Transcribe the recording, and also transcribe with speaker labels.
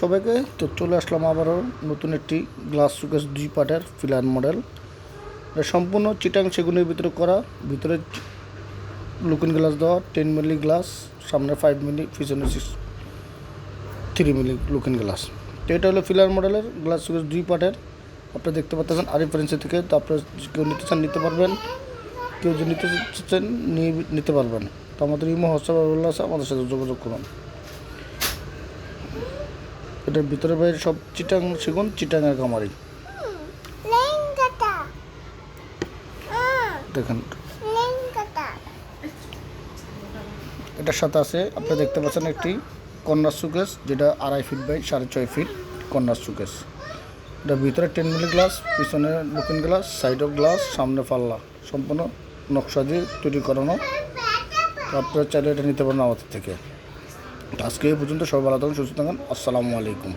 Speaker 1: সবাইকে, তো চলে আসলাম আবারও নতুন একটি গ্লাস সুকেস দুই পার্টের ফিলার মডেল। সম্পূর্ণ চিটাং সেগুনের ভিতরে করা, ভিতরে লুকিং গ্লাস দেওয়া টেন মিলি গ্লাস, সামনে ফাইভ মিলি পিছনে six three milli looking glass তো এটা হলো ফিলার মডেলের গ্লাস সুকেস দুই পার্টের আপনারা দেখতে পাচ্ছেন আরিফ ফ্রেন্সি থেকে, তো আপনারা কেউ নিতে চান নিতে পারবেন। কেউ যদি নিতে নিয়ে নিতে পারবেন। তো আমাদের ইমো, হোয়াটসঅ্যাপ আছে, আমাদের সাথে যোগাযোগ করুন। এটার ভিতরে বাইরে সব চিটাং সেগুন চিটাঙের কামারি দেখেন। এটার সাথে আছে আপনারা দেখতে পাচ্ছেন একটি কন্যার সুকেস যেটা আড়াই ফিট বাই সাড়ে ছয় ফিট কন্যার সুকেস এটার ভিতরে টেন মিলি গ্লাস, পিছনে লুকিং গ্লাস, সাইড সাইডও গ্লাস, সামনে পাল্লা। সম্পূর্ণ নকশা দিয়ে তৈরি করানো। আপনারা চাইলে এটা নিতে পারেন আমাদের থেকে। আজকে এই পর্যন্ত সবাই ভালো থাকুন সুস্থ থাকুন। আসসালামু আলাইকুম।